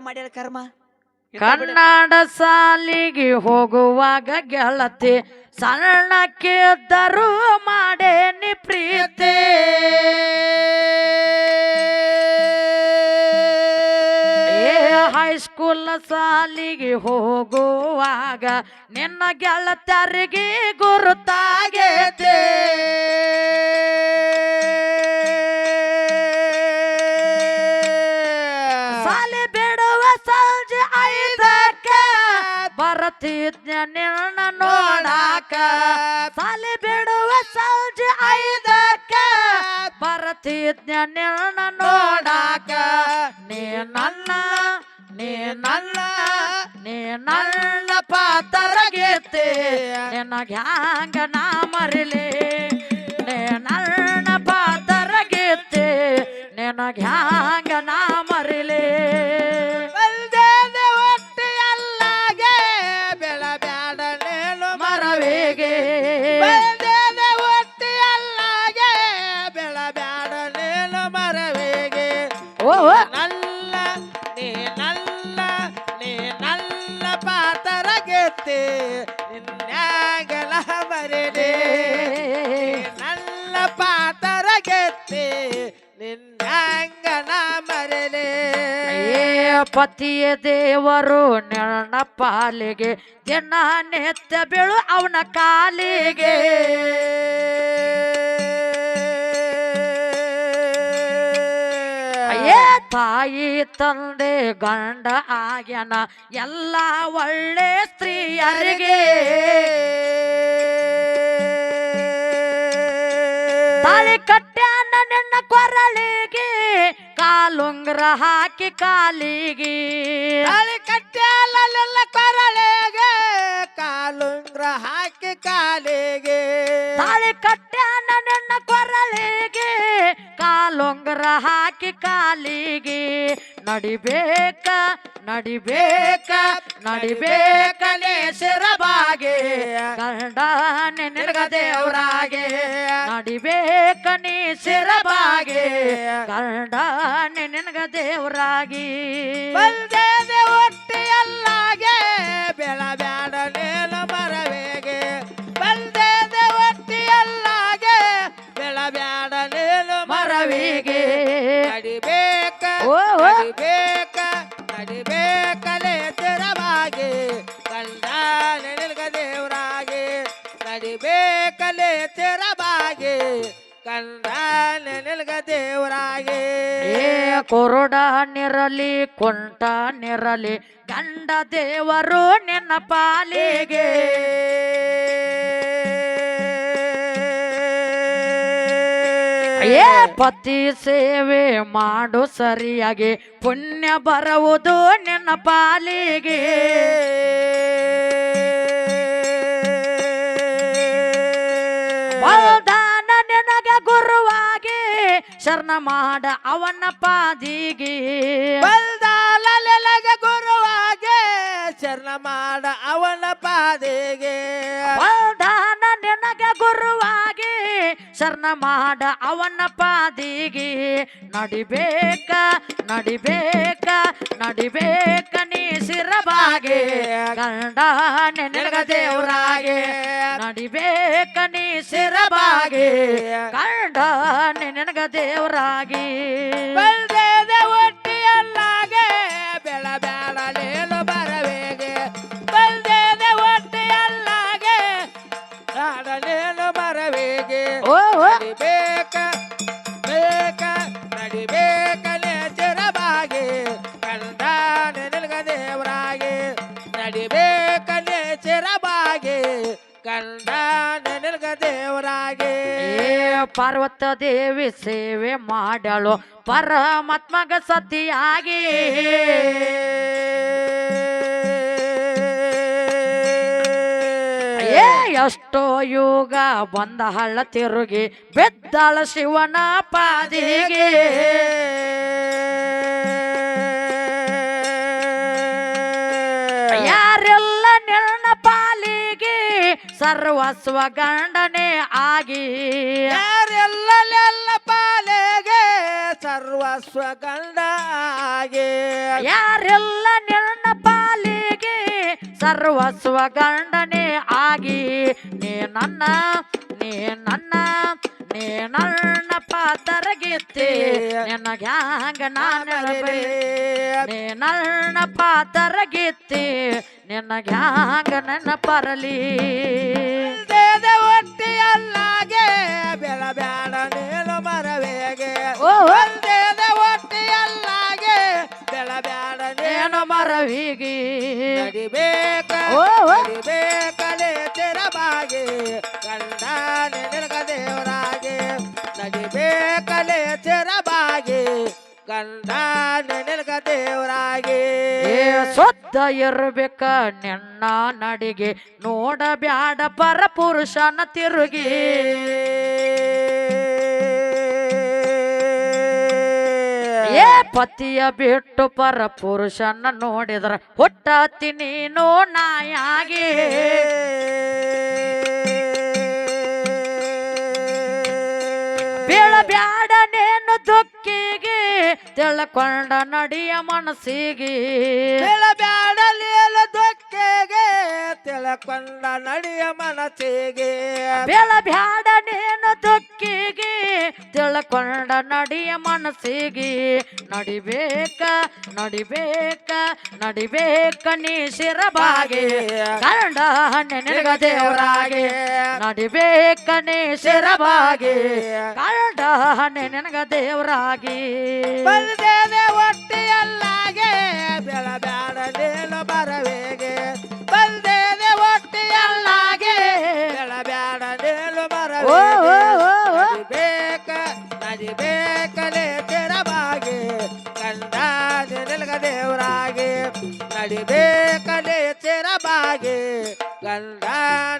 ಮಾಡ್ಯಾಳ ಕರ್ಮ? ಕನ್ನಡ ಸಾಲಿಗೆ ಹೋಗುವಾಗ ಗೆಳತಿ ಸಣ್ಣಕ್ಕಿದ್ದರು ಮಾಡೇನಿ ಪ್ರೀತಿ. ಹೈಸ್ಕೂಲ್ ಸಾಲಿಗೆ ಹೋಗುವಾಗ ನಿನ್ನ ಗೆಳತರಿಗೆ ಗುರುತಾಗೈತೆ ನನ್ನ ನೀ ನನ್ನ ಪಾತರಗೇತೆ ನಿನಗೆ ಹ್ಯಾಂಗ ನಾ ಮರಿಲಿ. ಪತಿಯ ದೇವರು ನೆರಣ ಪಾಲಿಗೆ, ದಿನ ನೆತ್ತ ಬೀಳು ಅವನ ಕಾಲಿಗೆ. ಏ ತಾಯಿ ತಂದೆ ಗಂಡ ಆಗ್ಯನ, ಎಲ್ಲ ಒಳ್ಳೆ ಸ್ತ್ರೀಯರಿಗೆ. ತಾಳಿ ಕಟ್ಟ್ಯಾನ ನಿನ್ನ ಕೊರಳಿಗೆ. ಕಾಲುಂಗ್ರ ಹಾಕಿ ಕಾಲಿಗೆ. ತಾಳಿ ಕಟ್ಟ್ಯಾಲೆಲ್ಲ ಕೊರಳೆಗೆ ಕಾಲುಂಗ್ರ ಹಾಕಿ ಕಾಲಿಗೆ. ತಾಳಿ ಕಟ್ಟ್ಯಾನ ಕಾಲುಂಗ್ರ ಹಾಕಿ ಕಾಲಿಗೆ, ನಡಿಬೇಕ ನಡಿಬೇಕ ನಡಿಬೇಕ ಸಿರಬಾಗೆ ಗಂಡ ನಿನಗ ದೇವರಾಗೆ, ನಡಿಬೇಕ ನೀ ಸಿರಬಾಗೆ ಗಂಡ ನಿನಗ ದೇವ್ರಾಗಿ. ಬಲ್ದೇದೆ ಒಟ್ಟಿಯಲ್ಲಾಗೆ ಬೆಳಬ್ಯಾಡಲೇನು ಮರವೇಗೆ. ಬಲ್ದೇದೆ ಮರವಿಗೆ ನಡಿಬೇಕ. ನಡಿಬೇಕ ನಡಿಬೇಕಲೇ ತೆರವಾಗಿ ಕಂಡ ನಡಿಲ್ಗ ದೇವರಾಗಿ. ನಡಿಬೇಕಲೇ ತೆರವಾಗಿ ಕಂಡ ನಡಿಲ್ಗ ದೇವರಾಗಿ. ಏ ಕೊರಡ ನಿರಲಿ ಕೊಂಟ ನಿರಲಿ ಗಂಡ ದೇವರು ನಿನ್ನ ಪಾಲಿಗೆ. ಏ ಪತಿ ಸೇವೆ ಮಾಡು ಸರಿಯಾಗಿ. ಪುಣ್ಯ ಬರುವುದು ನಿನ್ನ ಪಾಲಿಗೆ. ಬಲ್ದಾನ ನಿನಗ ಗುರುವಾಗಿ. ಶರಣ ಮಾಡ ಅವನ ಪಾದಿಗೆ. ಬಲ್ದಾಲೆಲಗ ಗುರುವಾಗೆ. ಶರಣ ಮಾಡ ಅವನ ಪಾದಿಗೆ. ಬಲ್ದಾನ ನಿನಗ ಗುರುವಾಗಿ ಶರಣ ಮಾಡ ಅವನ ಪಾದಿಗೆ. ನಡಿಬೇಕ ನಡಿಬೇಕ ನಡಿಬೇಕ ನೀ ಸಿರಬಾಗೆ ಗಂಡ ನೆನಗ ದೇವರಾಗೆ. ನಡಿಬೇಕ ನೀ ಸಿರಬಾಗೆ ಗಂಡ ನೆನಗ ದೇವರಾಗಿ. ಪಾರ್ವತ ದೇವಿ ಸೇವೆ ಮಾಡಲು ಪರಮಾತ್ಮಗ ಸತಿಯಾಗಿ. ಎಷ್ಟೋ ಯುಗ ಬಂದ ಹಳ್ಳ ತಿರುಗಿ ಬೆದ್ದಳ ಶಿವನ ಪಾದಿಗೆ. ಯಾರೆಲ್ಲ ನಿನ್ನ ಪಾಲಿಗೆ ಸರ್ವಸ್ವ ಗಂಡನೆ ಆಗಿ. ಯಾರೆಲ್ಲ ಪಾಲೆಗೆ ಸರ್ವಸ್ವ ಗಂಡ ಆಗಿ ಯಾರೆಲ್ಲ ನಿನ್ನ ಪಾಲಿಗೆ ಸರ್ವಸ್ವ ಗಂಡನೆ ಆಗಿ. ನೀ ನನ್ನ ನೀ ನನ್ನ ನೀ ನನ್ನ ಪಾತರಗಿತ್ತಿ ನಿನಗ ಹ್ಯಾಂಗ ನಾನು ನೀ ನನ್ನ ಪಾತರಗಿತ್ತಿ ನಿನಗ ಹ್ಯಾಂಗ ನನ್ನ ಪರಲಿ. ದೇದ ಒಟ್ಟಿಯಲ್ಲಾಗೆ ಬೆಳ ಬ್ಯಾಡ ನೀನು ಮರವೇಗೆ. ಓ ದೇದ ಒಟ್ಟಿಯಲ್ಲಾಗೆ ಬೆಳ ಬ್ಯಾಡ ನೀನು ಮರವೀಗಿ. ನಡಿಬೇಕ. ನಡಿಬೇಕಲೆ ತೆರಬಾಗೆ ಕಂಡ ನಿನಗ ದೇವರಾಗೆ ನಡಿಬೇಕಲೆ ತೆರಬಾಗೆ ಕಂಡ ನಿನಗ ದೇವರಾಗೆ. ಏ ಇರಬೇಕ, ನಿನ್ನ ನಡಿಗೆ ನೋಡಬ್ಯಾಡ ಪರ ಪುರುಷನ ತಿರುಗಿ. ಏ ಪತಿಯ ಬಿಟ್ಟು ಪರ ಪುರುಷನ ನೋಡಿದ್ರ ಹುಟ್ಟತಿ ನೀನು ನಾಯಾಗಿ. ಬೀಳಬ್ಯಾಡ ನೇನು ದುಃಖಿಗೆ ತಿಳ್ಕೊಂಡ ನಡಿಯ ಮನಸ್ಸಿಗೆ. ಬೆಳಬ್ಯಾಡಲೇಲ ದುಕ್ಕಿಗೆ ತಿಳ್ಕೊಂಡ ನಡಿಯ ಮನಸ್ಸಿಗೆ. ಬೀಳಬ್ಯಾಡ ದುಃಖಿಗೆ ತಿಳ್ಕೊಂಡ ನಡಿಯ ಮನಸ್ಸಿಗೆ, ನಡಿಬೇಕ ನಡಿಬೇಕ ನಡಿಬೇಕ ನೀ ಶಿರಬಾಗೆ ಕಂಡ ನಿನಗ ದೇವರಾಗೆ, ನಡಿಬೇಕ ನೀ ಶಿರಬಾಗೆ ಕಂಡ ನಿನಗ ದೇವರಾಗಿ. ಬಲ್ದೇವೆ ಒಟ್ಟಿಯಲ್ಲಾಗೆ ಬೆಳಬ್ಯಾಡಲೇಲ ಬರವೇಗೆ ತೆರಬಾಗೆ ಗಂಡ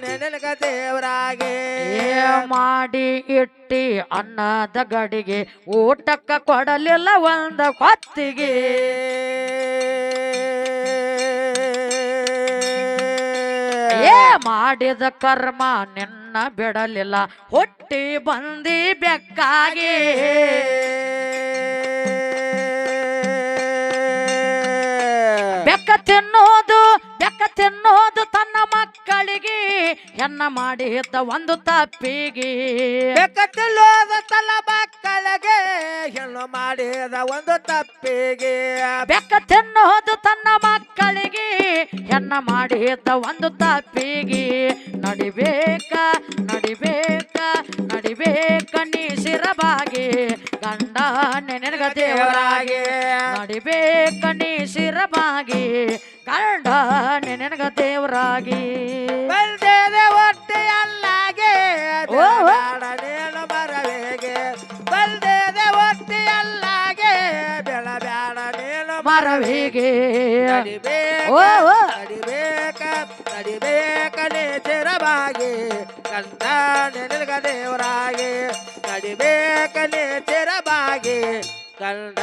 ನೆನಗ ದೇವರಾಗೆ. ಏ ಮಾಡಿ ಇಟ್ಟಿ ಅನ್ನದ ಗಡಿಗೆ, ಊಟಕ್ಕ ಕೊಡಲಿಲ್ಲ ಒಂದ ಹೊತ್ತಿಗೆ. ಏ ಮಾಡಿದ ಕರ್ಮ ನಿನ್ನ ಬಿಡಲಿಲ್ಲ, ಹುಟ್ಟಿ ಬಂದಿ ಬೆಕ್ಕಾಗಿ. ತಿನ್ನೋದು ತನ್ನ ಮಕ್ಕಳಿಗೆ ಹೆಣ್ಣ ಮಾಡಿ ಇದ್ದ ಒಂದು ತಪ್ಪಿಗೆ. ತಿನ್ನೋದು ತನ್ನ ಮಕ್ಕಳಿಗೆ ಹೆಣ್ಣು ಮಾಡಿದ ಒಂದು ತಪ್ಪಿಗೆ. ಬೆಕ್ಕ ತಿನ್ನೋದು ತನ್ನ ಮಕ್ಕಳಿಗೆ ಹೆಣ್ಣ ಮಾಡಿ ಇದ್ದ ಒಂದು ತಪ್ಪಿಗೆ. ನಡಿಬೇಕ ನಡಿಬೇಕ ನಡಿಬೇಕ ನೀ ಶಿರಬಾಗಿ. ಗಂಡ ನೆನಗ ದೇವರಾಗಿ. ನಡಿಬೇಕ ನೀ ಶಿರಬಾಗಿ ಕಂಡ ನೆನಗ ದೇವರಾಗಿ. ಬಲ್ದೇದೆ ಒಟ್ಟಿಯಲ್ಲಾಗೆ ಓ, ಓ. ಬೆಳಬ್ಯಾಡನೇನು ಬರವೇಗೆ ಅಲ್ಲಾಗೆ ಒಟ್ಟಿಯಲ್ಲಾಗೆ ಬೆಳಬ್ಯಾಡನೇನು ಮರವಿಗೆ ನಡಿಬೇಕ ಓ. ನಡಿಬೇಕ ನೀ ತೆರಬಾಗಿ ಕಂಡ ನಿನಗ ದೇವರಾಗಿ. ನಡಿಬೇಕನೆ ತೆರಬಾಗಿ ಕಂದ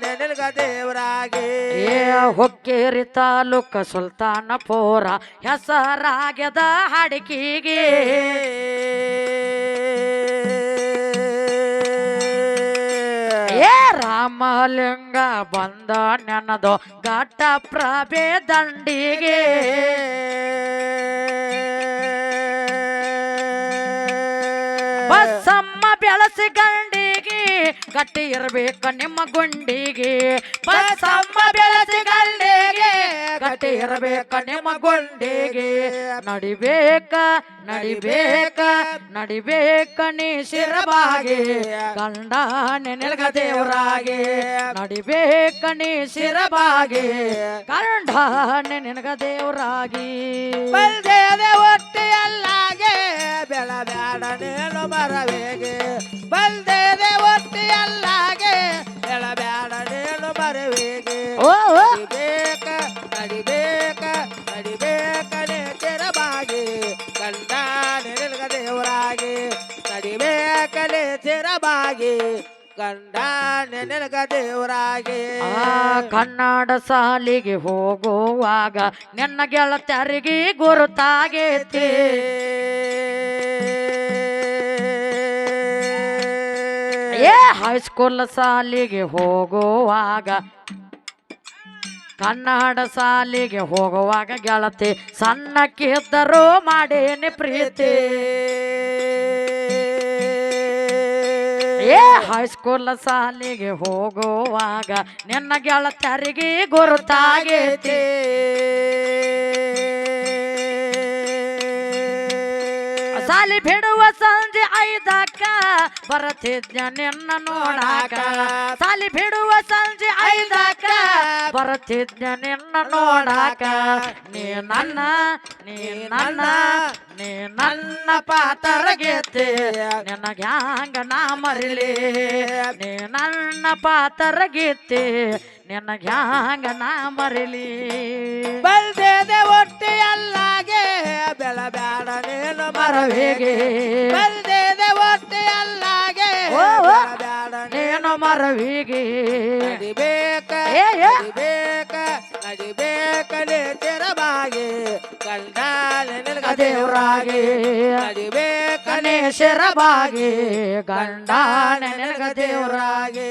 ನಿನಗ ದೇವರಾಗಿ. ಏ ಹೊಕ್ಕೇರಿ ತಾಲೂಕ ಸುಲ್ತಾನಪುರ ಹೆಸರಾಗ್ಯದ ಹಡಕಿಗೆ. ಏ ರಾಮಲಿಂಗ ಬಂದ ನೆನದು ಘಟ್ಟ ಪ್ರಭೆ ದಂಡಿಗೆ. ಬೆಳಸಿ ಗಂಡಿಗೆ ಗಟ್ಟಿ ಇರ್ಬೇಕ ನಿಮ್ಮ ಗುಂಡಿಗೆ. ಬಸಮ್ಮ ಬೆಳಸಿ ಗಂಡಿಗೆ ಗಟ್ಟಿ ಇರ್ಬೇಕ ನಿಮ್ಮ ಗುಂಡಿಗೆ. ನಡಿಬೇಕ ನಡಿಬೇಕ ನಡಿಬೇಕ ನೀ ಶಿರಬಾಗಿ, ಗಂಡ ನೆನಗ ದೇವರಾಗಿ. ನಡಿಬೇಕ ನೀ ಶಿರಬಾಗಿ, ಗಂಡ ನಿನಗ ದೇವರಾಗಿ. ಬಲ್ದೇ ಒಟ್ಟಿಯಲ್ಲಾಗೆ ಬೆಳಬ್ಯಾಡನೇನು ಮರವೇಗೆ. ಬಲ್ದೇದೆ ಒಟ್ಟಿಯಲ್ಲಾಗೆ ಬೆಳಬ್ಯಾಡನೇನು ಮರವೇಗೆ. ಓ ಓ. ನಡಿಬೇಕ ನಡಿಬೇಕ ನೇ ತೆರಬಾಗಿ ಕಂಡ ನಿನಗ ದೇವರಾಗಿ. ನಡಿಬೇಕನೆ ತೆರಬಾಗಿ ಗಂಡ ನಿನಗ ದೇವರಾಗಿ. ಆ ಕನ್ನಡ ಸಾಲಿಗೆ ಹೋಗುವಾಗ ನಿನ್ನ ಗೆಳತ್ಯರಿಗೆ ಗುರುತಾಗೈತಿ. ಏ ಹೈಸ್ಕೂಲ್ ಸಾಲಿಗೆ ಹೋಗುವಾಗ ಕನ್ನಡ ಸಾಲಿಗೆ ಹೋಗುವಾಗ ಗೆಳತಿ ಸಣ್ಣಕ್ಕಿದ್ದರೂ ಮಾಡೇನಿ ಪ್ರೀತಿ. ಏ ಹೈಸ್ಕೂಲ್ ಸಾಲಿಗೆ ಹೋಗುವಾಗ ನಿನ್ನ ಗೆಳತರಿಗೆ ಗುರುತಾಗೈತಿ. ಸಾಲಿ ಬಿಡುವ ಸಂಜೆ ಐದಕ್ಕ ಬರತಿದ್ನ ನಿನ್ನ ನೋಡಾಕ. ಸಾಲಿ ಬಿಡುವ ಸಂಜೆ ಐದಕ್ಕ ಬರತಿದ್ನ ನಿನ್ನ ನೋಡಾಕ. ನೀ ನನ್ನ ನೀ ನನ್ನ ನೀ ನನ್ನ ಪಾತರಗೆತ್ತೆ ನಿನಗೆ ಹ್ಯಾಂಗ ನಾ ಮರಿಲಿ? ನೀ ನನ್ನ ಪಾತರಗೆತ್ತೆ ನಿನಗ ಹ್ಯಾಂಗ ನಾ ಮರಲಿ? ಬಲ್ದೇದೆ ಒಟ್ಟಿ ಅಲ್ಲಾಗೆ ಬೆಳ ಬ್ಯಾಡ ನೀನು ಮರವೇಗೆ. ಬಲ್ದೇದೆ ಒಟ್ಟಿ ಅಲ್ಲಾಗೆ ಓ, ನೀನು ಮರವಿಗೆ. ನಡಿಬೇಕ ಏ, ಏ. ನಡಿಬೇಕ ನಡಿಬೇಕಲೇ ತೆರಬಾಗಿ ಕಂಡಾಲೆ ನಿನಗ ದೇವರಾಗಿ. ದೇವರಾಗಿ ಗಣೇಶರ ಬಾಗಿ. ಗಂಡಾನೆ ನಿನಗ ದೇವರಾಗಿ.